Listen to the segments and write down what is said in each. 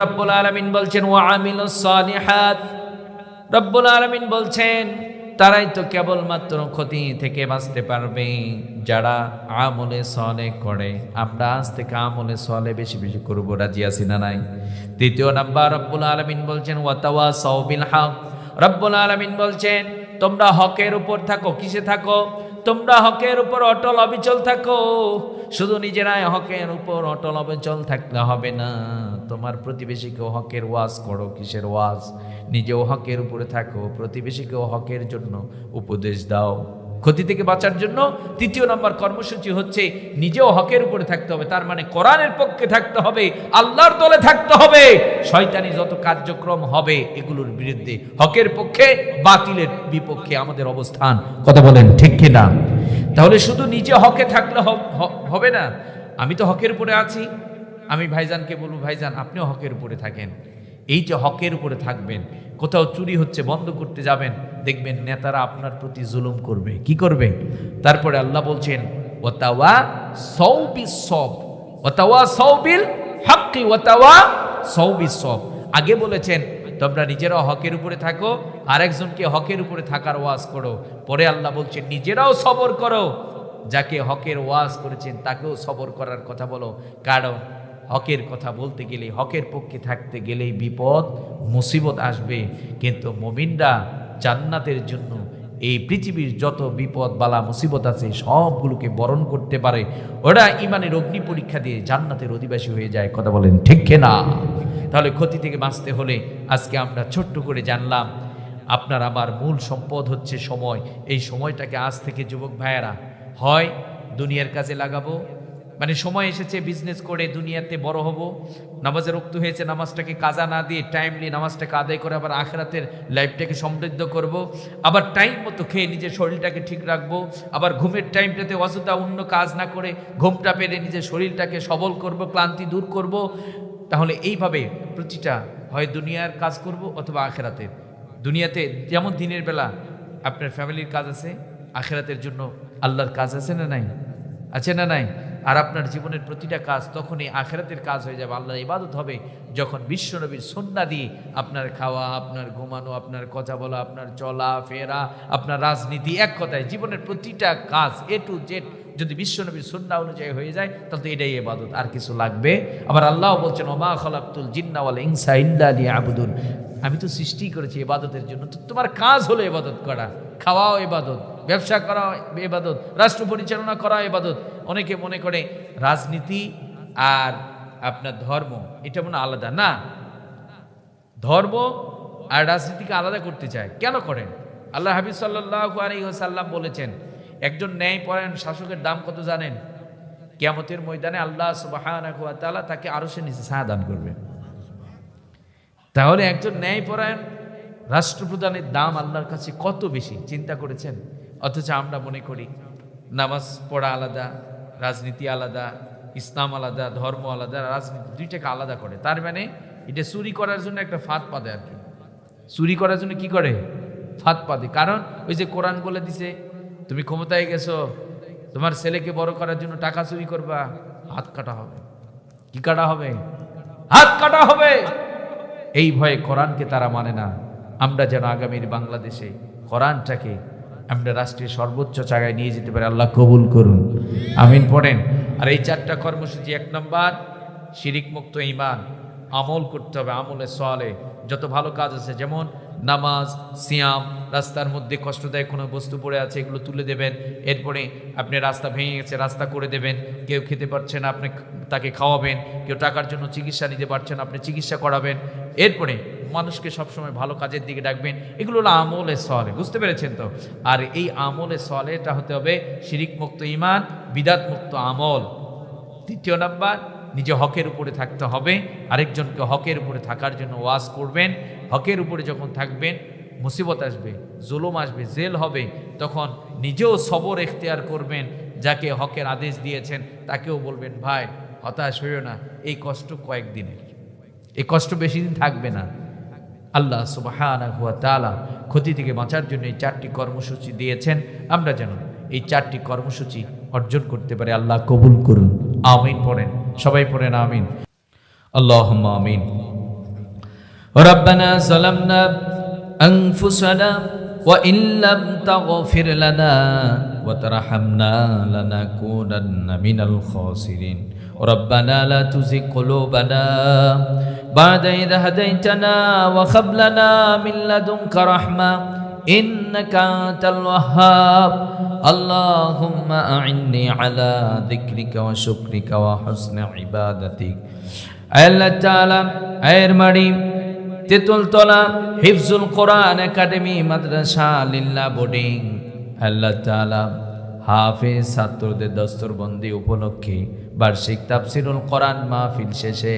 রব্বুল আলামিন বলছেন ও আমিলুস সালিহাত। রব্বুল আলামিন বলছেন, তারাই তো কেবলমাত্র ক্ষতি থেকে বাঁচতে পারবে, যারা আমলে সলে করে। আমরা আজ থেকে আমলে সলে বেশি বেশি করব, রাজি আছি না নাই? তৃতীয় নাম্বার, রব্বুল আলামিন বলছেন ওয়াতাওয়া সাউবিল হক। রব্বুল আলামিন বলছেন, তোমরা হকের উপর থাকো, কিসে থাকো? তোমরা হকের উপর অটল অবিচল থাকো। শুধু নিজেরাই হকের উপর অটল অবিচল থাকলে হবে না। তোমার প্রতিবেশীকেও হকের ওয়াজ করো, কিসের ওয়াজ? নিজেও হকের উপরে থাকো, প্রতিবেশীকেও হকের জন্য উপদেশ দাও। ক্ষতি থেকে বাঁচার জন্য তৃতীয় নম্বর কর্মসূচি হচ্ছে নিজেও হকের উপরে থাকতে হবে, তার মানে কোরআনের পক্ষে থাকতে হবে, আল্লাহর দলে থাকতে হবে। শয়তানি যত কার্যক্রম হবে, এগুলোর বিরুদ্ধে হকের পক্ষে, বাতিলের বিপক্ষে আমাদের অবস্থান। কথা বলেন ঠিক কিনা? তাহলে শুধু নিজে হকে থাকলে হবে না? আমি তো হকের উপরে আছি। আমি ভাইজানকে বলব, ভাইজান, আপনিও হকের উপরে থাকেন। এই যে হকের উপরে থাকবেন, কোথাও চুরি হচ্ছে, বন্ধ করতে যাবেন, দেখবেন নেতারা আপনার প্রতি জুলুম করবে। কি করবে? তারপরে আল্লাহ বলছেন ওতাওয়া সৌবি সব ওতাওয়া সৌবিল হাক্কি। ওতাওয়া সৌবি সব আগে বলেছেন, তোমরা নিজেরাও হকের উপরে থাকো, আরেকজনকে হকের উপরে থাকার ওয়াজ করো। পরে আল্লাহ বলছেন, নিজেরাও সবর করো। যাকে হকের ওয়াজ করেছেন, তাকেও সবর করার কথা বলো। কারণ হকের কথা বলতে গেলে হকের পক্ষে থাকতে গেলেই বিপদ, মুসিবত আসবে। কিন্তু মমিনরা জান্নাতের জন্য এই পৃথিবীর যত বিপদ, বালা, মুসিবত আছে, সবগুলোকে বরণ করতে পারে। ওরা ইমানের অগ্নি পরীক্ষা দিয়ে জান্নাতের অধিবাসী হয়ে যায়। কথা বলেন, ঠিক না তাহলে ক্ষতি থেকে বাঁচতে হলে আজকে আমরা ছোট্ট করে জানলাম, আপনার আমার মূল সম্পদ হচ্ছে সময়। এই সময়টাকে আজ থেকে যুবক ভাইয়েরা, হয় দুনিয়ার কাজে লাগাবো মানে সময় এসেছে বিজনেস করে দুনিয়াতে বড় হব। নামাজের রক্ত হয়েছে, নামাজটাকে কাজা না দিয়ে টাইমলি নামাজটাকে আদায় করে আবার আখেরাতের লাইফটাকে সমৃদ্ধ করব। আবার টাইম মতো খেয়ে নিজের শরীরটাকে ঠিক রাখব। আবার ঘুমের টাইমটাতে অযথা অন্য কাজ না করে ঘুমটা পেরে নিজের শরীরটাকে সবল করব, ক্লান্তি দূর করব। তাহলে এইভাবে প্রতিটা হয় দুনিয়ার কাজ করব অথবা আখেরাতের দুনিয়াতে যেমন দিনের বেলা আপনার ফ্যামিলির কাজ আছে, আখেরাতের জন্য আল্লাহর কাজ আছে না নাই? আছে না নাই? আর আপনার জীবনের প্রতিটা কাজ তখনই আখেরাতের কাজ হয়ে যাবে। আল্লাহর ইবাদত হবে যখন বিশ্বনবীর সন্না দিয়ে আপনার খাওয়া, আপনার ঘুমানো, আপনার কথা বলা, আপনার চলা, ফেরা, আপনার রাজনীতি এক কথায় জীবনের প্রতিটা কাজ এ টু জেড যদি বিশ্বনবীর সন্না অনুযায়ী হয়ে যায়, তাহলে এটাই এবাদত আর কিছু লাগবে। আবার আল্লাহ বলছেন, ওমা খলাকুল জিন্নাওয়াল ইনসা ইল্লা লিয়া আবুদুন আমি তো সৃষ্টি করেছি এবাদতের জন্য, তো তোমার কাজ হলো এবাদত করা। খাওয়াও এবাদত ব্যবসা করা এবাদত রাষ্ট্র পরিচালনা করা এবাদত অনেকে মনে করে রাজনীতি আর আপনার ধর্ম, এটা মনে আলাদা। না, ধর্ম আর রাজনীতিকে আলাদা করতে চায়। কেন করেন? আল্লাহ হাবিব সাল্লাহ আলহিহাসাল্লাম বলেছেন, একজন ন্যায় পরায়ণ শাসকের দাম কত জানেন? কেয়ামতের ময়দানে আল্লাহ সুবাহ তাকে আরও সে নিচে ছায়া দান করবে। তাহলে একজন ন্যায়পরায়ণ রাষ্ট্রপ্রধানের দাম আল্লাহর কাছে কত বেশি? চিন্তা করেছেন? অথচ আমরা মনে করি, নামাজ পড়া আলাদা রাজনীতি আলাদা, ইসলাম আলাদা, ধর্ম আলাদা, রাজনীতি দুইটাকে আলাদা করে। তার মানে এটা চুরি করার জন্য একটা ফাঁদ পাদে আর কি। চুরি করার জন্য কি করে? ফাঁদ পাদে। কারণ ওই যে কোরআন বলে দিছে, তুমি ক্ষমতায় গেছো, তোমার ছেলেকে বড় করার জন্য টাকা চুরি করবা, হাত কাটা হবে। কি কাটা হবে? হাত কাটা হবে! এই ভয়ে কোরআনকে তারা মানে না। আমরা যেন আগামীর বাংলাদেশে কোরআনটাকে আমরা রাষ্ট্রের সর্বোচ্চ জায়গায় নিয়ে যেতে পারি, আল্লাহ কবুল করুন। আমিন পড়েন। আর এই চারটা কর্মসূচি এক নম্বর, শিরিক মুক্ত ইমান আমল করতে হবে, আমলে সলে যত ভালো কাজ আছে, যেমন নামাজ, সিয়াম, রাস্তার মধ্যে কষ্টদায়ক কোনো বস্তু পড়ে আছে, এগুলো তুলে দেবেন। এরপরে আপনি রাস্তা ভেঙে গেছে, রাস্তা করে দেবেন। কেউ খেতে পারছে না, আপনি তাকে খাওয়াবেন। কেউ টাকার জন্য চিকিৎসা নিতে পারছেন আপনি চিকিৎসা করাবেন। এরপরে মানুষকে সবসময় ভালো কাজের দিকে ডাকবেন। এগুলো হলো আমলে সলে, বুঝতে পেরেছেন তো? আর এই আমলে সলেটা হতে হবে শিরিক মুক্ত ইমান বিদাত মুক্ত আমল। তৃতীয় নাম্বার, নিজে হকের উপরে থাকতে হবে। আরেকজনকে হকের উপরে থাকার জন্য ওয়াজ করবেন। হকের উপরে যখন থাকবেন, মুসিবত আসবে, জুলুম আসবে, জেল হবে, তখন নিজেও সবর এখতিয়ার করবেন। যাকে হকের আদেশ দিয়েছেন, তাকেও বলবেন, ভাই, হতাশ হইও না, এই কষ্ট কয়েকদিনের। এই কষ্ট বেশি দিন থাকবে না। আল্লাহ সুবাহানা হুয়া তালা ক্ষতি থেকে বাঁচার জন্য এই চারটি কর্মসূচি দিয়েছেন আমরা যেন এই চারটি কর্মসূচি অর্জন করতে পারি আল্লাহ কবুল করুন আমিন পড়েন সবাই পড়েন আমিন আল্লাহ আমিন ربنا ظلمنا أنفسنا وإن لم تغفر لنا وترحمنا لنكونن من الخاسرين ربنا لا تزغ قلوبنا بعد إذ هديتنا وهب لنا من لدنك رحمة إنك أنت الوهاب اللهم أعني على ذكرك وشكرك وحسن عبادتك আল্লাহ তাআলা আয়ের মারি তেতুলতলা হিফজুল কোরআন একাডেমি মাদ্রাসা লিল্লা বোর্ডিং আল্লাহ তাআলা হাফেজ ছাত্রদের দস্তরবন্দি উপলক্ষে বার্ষিক তাফসিরুল কোরআন মাহফিল শেষে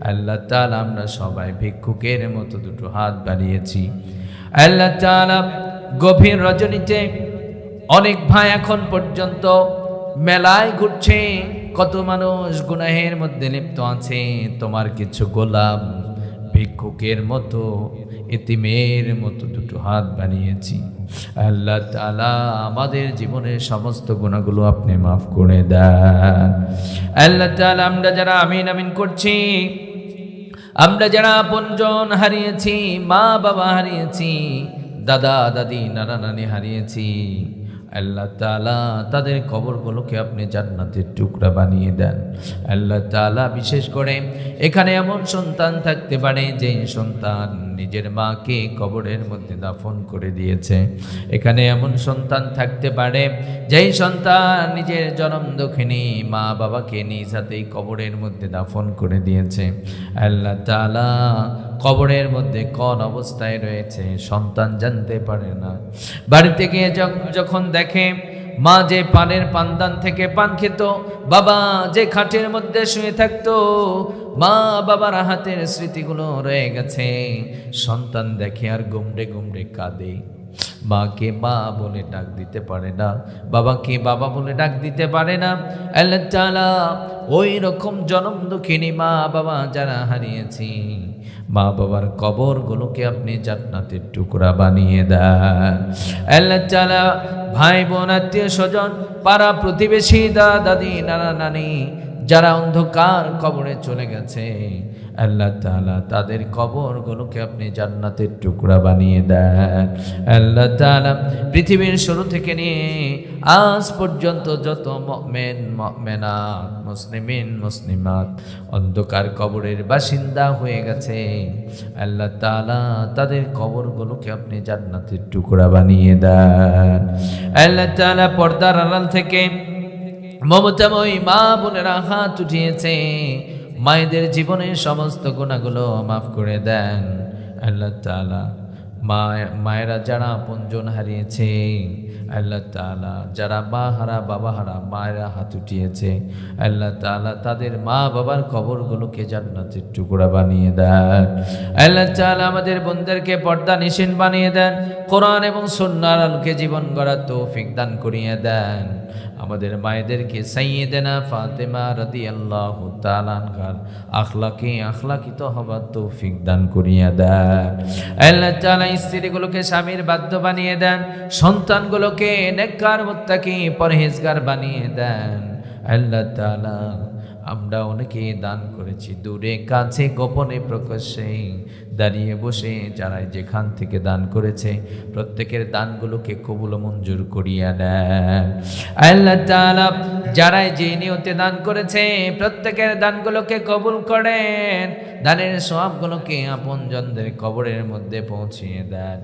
আল্লাহ তাআলা আমরা সবাই ভিক্ষুকের মতো দুটো হাত বাড়িয়েছি। আল্লাহ তাআলা গভীর রজনীতে অনেক ভাই এখন পর্যন্ত মেলায় ঘুরছে। কত মানুষ গুনাহের মধ্যে লিপ্ত আছে। তোমার কিছু গোলাম ভিক্ষুকের মতো, এতিমের মতো দুটো হাত বানিয়েছি। আল্লাহ তালা আমাদের জীবনের সমস্ত গুণাগুলো আপনি মাফ করে দেন। আল্লাহ তালা আমরা যারা আমিন আমিন করছি, আমরা যারা আপনজন হারিয়েছি, মা বাবা হারিয়েছি, দাদা দাদি, নানা নানি হারিয়েছি আল্লাহ তালা তাদের কবরগুলোকে আপনি জান্নাতের টুকরা বানিয়ে দেন। আল্লাহ তালা বিশেষ করে এখানে এমন সন্তান থাকতে পারে যেই সন্তান নিজের মাকে কবরের মধ্যে দাফন করে দিয়েছে। এখানে এমন সন্তান থাকতে পারে যেই সন্তান নিজের জনম দক্ষিণী মা বাবাকে নিজ হাতেই কবরের মধ্যে দাফন করে দিয়েছে। আল্লাহ তালা কবরের মধ্যে কোন অবস্থায় রয়েছে, সন্তান জানতে পারে না। বাড়িতে গিয়ে যখ- যখন দেখে, মা যে পানের পানদান থেকে পান খেত, বাবা যে খাটের মধ্যে শুয়ে থাকতো, মা বাবার হাতের স্মৃতিগুলো রয়ে গেছে। সন্তান দেখে আর গুমড়ে গুমড়ে কাঁদে। মাকে মা বলে ডাক দিতে পারে না, বাবাকে বাবা বলে ডাক দিতে পারে না। আল্লাহ ওই রকম জনম দুঃখিনী মা বাবা যারা হারিয়েছি মা বাবার কবরগুলোকে আপনি জান্নাতের টুকরা বানিয়ে দেন। আল্লাহ তাআলা ভাই বোন আত্মীয় স্বজন পাড়া প্রতিবেশী দাদা দাদি নানা নানি যারা অন্ধকার কবরে চলে গেছে আল্লাহ তাআলা তাদের কবরগুলোকে আপনি জান্নাতের টুকরা বানিয়ে দেন। আল্লাহ তাআলা পৃথিবীর শুরু থেকে নিয়ে আজ পর্যন্ত যত মেন মেনাত মুসলিমিন, মুসলিমাত অন্ধকার কবরের বাসিন্দা হয়ে গেছে। আল্লাহ তাআলা তাদের কবরগুলোকে আপনি জান্নাতের টুকরা বানিয়ে দেন। আল্লাহ তাআলা পর্দার আড়াল থেকে মমতাময়ী মা বোনেরা হাত উঠিয়েছে। মায়েদের জীবনের সমস্ত গুণাগুলো মাফ করে দেন। আল্লাহ তালা মায়েরা যারা আপনজন হারিয়েছে আল্লাহ তাআলা যারা মা হারা, বাবা হারা, মায়েরা হাত উঠিয়েছে, আল্লাহ তাআলা তাদের মা বাবার কবরগুলোকে জান্নাতের টুকরা বানিয়ে দেন। আল্লাহ তাআলা আমাদের বোনদেরকে পর্দা নিশিন বানিয়ে দেন, কোরআন এবং সন্ন্যার আলোকে জীবন গড়ার তৌফিক দান করিয়ে দেন। আমাদের মায়েদেরকে সাইয়েদেনা ফাতেমা রাদি আল্লাহ তালানকার আখলাকে আখলাকিত হবার তৌফিক দান করিয়া দেন। আল্লাহ তাআলা স্ত্রীগুলোকে স্বামীর বাধ্য বানিয়ে দেন, সন্তানগুলোকে নেককার মুত্তাকি পরহেজগার বানিয়ে দেন। আল্লাহ তাআলা আমরা অনেকে দান করেছি দূরে, কাছে, গোপনে, প্রকাশ্যে। দাঁড়িয়ে বসে যারা যেখান থেকে দান করেছে, প্রত্যেকের দানগুলোকে কবুল মঞ্জুর করিয়া নেন। আল্লাহ তাআলা যারা যে নিয়তে দান করেছে, প্রত্যেকের দানগুলোকে কবুল করেন। দানের সবগুলোকে আপনজনদের কবরের মধ্যে পৌঁছিয়ে দেন।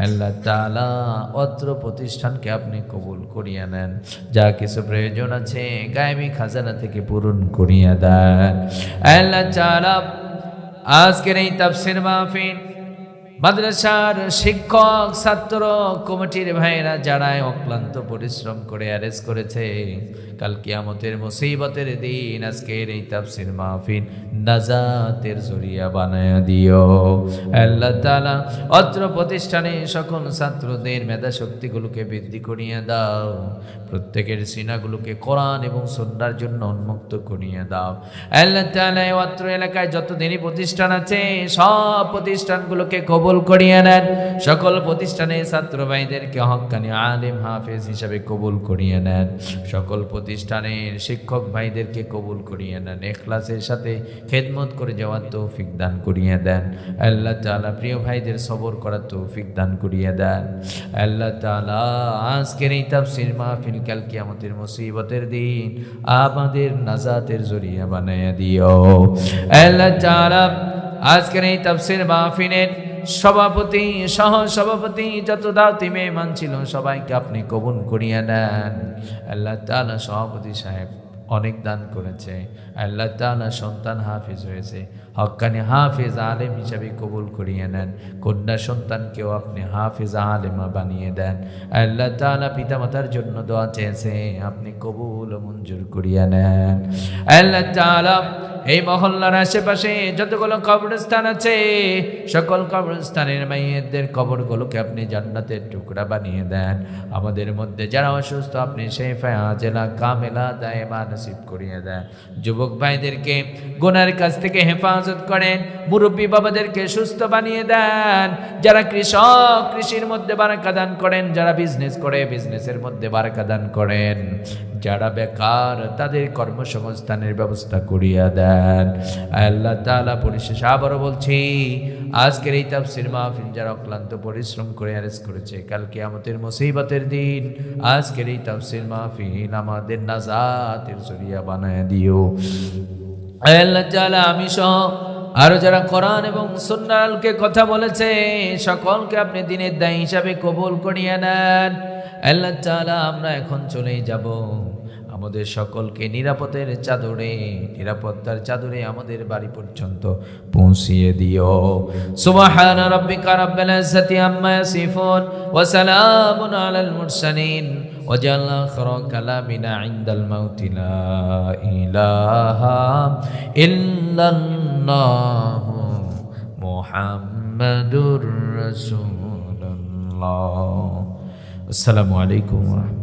আল্লাহ তাআলা অত্র প্রতিষ্ঠানকে আপনি কবুল করিয়া নেন। যা কিছু প্রয়োজন আছে, গায়েবী খাজানা থেকে পূরণ করিয়া দেন। আল্লাহ তাআলা আজকের এই তাফসির মাহফিল মাদ্রাসার শিক্ষক, ছাত্র, কমিটির ভাইয়েরা যারা অক্লান্ত পরিশ্রম করে অ্যারেজ করেছে, কাল কিয়ামতের মুসিবতের দিন, আজকের এই তাফসির মাহফিল নাজাতের জরিয়া বানায় দিও। আল্লাহ তাআলা অত্র প্রতিষ্ঠানে সকল ছাত্রদের মেধা শক্তিগুলোকে বৃদ্ধি করিয়ে দাও, প্রত্যেকের সিনাগুলোকে কোরআন এবং সন্ধ্যার জন্য উন্মুক্ত করিয়ে দাও। আল্লাহ তাআলা অত্র এলাকায় যত দিনই প্রতিষ্ঠান আছে, সব প্রতিষ্ঠানগুলোকে কবুল কবুল করিয়ে নেন। সকল প্রতিষ্ঠানের ছাত্র ভাইদেরকে হক্কানি আলিম হাফেজ হিসাবে কবুল করিয়ে নেন। সকল প্রতিষ্ঠানের শিক্ষক ভাইদেরকে কবুল করিয়ে নেন। এখলাসের সাথে খেদমত করে যাওয়ার তৌফিক দান করিয়ে দেন। আল্লাহ তাআলা প্রিয় ভাইদের সবর করার তৌফিক দান করিয়ে দেন। আল্লাহ তালা আজকের এই তাফসির মাহফিল কাল কিয়ামতের মুসিবতের দিন আমাদের নাজাতের জরিয়া বানাইয়া দিও। আল্লাহ তাআলা আজকের এই তফসির মাহফিলের সভাপতি, সহ সভাপতি যত দাওতি মেহমান ছিল সবাইকে আপনি কবুল করিয়া নেন। আল্লাহ তালা সভাপতি সাহেব অনেক দান করেছে। আল্লাহ তাআলা সন্তান হাফিজ হয়েছে। হক্কানি হাফিজ আলেম হিসাবে কবুল করিয়ে নেন। কন্যা সন্তানকেও আপনি হাফিজ আলেমা বানিয়ে দেন। আল্লাহ তাআলা পিতামাতার জন্য দোয়া চেয়েছে, আপনি কবুল মঞ্জুর করিয়ে নেন। আল্লাহ তাআলা এই মহল্লার আশেপাশে যতগুলো কবরস্থান আছে, সকল কবরস্থানের মাইয়েদের কবরগুলোকে আপনি জান্নাতের টুকরা বানিয়ে দেন। আমাদের মধ্যে যারা অসুস্থ, আপনি সেই জেলা, কামেলা, দায়মা নসিব করিয়ে দেন। যুবক ভাইদেরকে, গোনার কাছ থেকে হেফাজত করেন, মুরব্বী বাবাদেরকে সুস্থ বানিয়ে দেন, যারা কৃষক, কৃষির মধ্যে বারাকা দান করেন, যারা বিজনেস করে বিজনেসের মধ্যে বারাকা দান করেন। যারা বেকার, তাদের কর্মসংস্থানের ব্যবস্থা করিয়া দেন। আল্লাহ তালা পরিশেষে আবারও বলছি আজকের এই তাফসির মাহফিল যারা অক্লান্ত পরিশ্রম করে অ্যারেঞ্জ করেছে কালকে আমাদের মুসিবতের দিন, আজকের এই তাফসির মাহফিল আমাদের নাজাতের জরিয়া বানায় দিও। আমি সহ আরও যারা কোরআন এবং সুন্নালকে কথা বলেছে, সকলকে আপনি দিনের দায় হিসাবে কবুল করিয়ে নেন। আল্লাহ আমরা এখন চলেই যাব। আমাদের সকলকে নিরাপদের চাদরে নিরাপত্তার চাদরে আমাদের বাড়ি পর্যন্ত পৌঁছিয়ে দিও সুবহান রাব্বিকা রাব্বিল ইজ্জাতি আম্মা ইয়াসিফুন ওয়া সালামুন আলাল মুরসালিন وجعل آخر كلامنا عند الموت لا إله إلا الله محمد رسول الله السلام عليكم ورحمة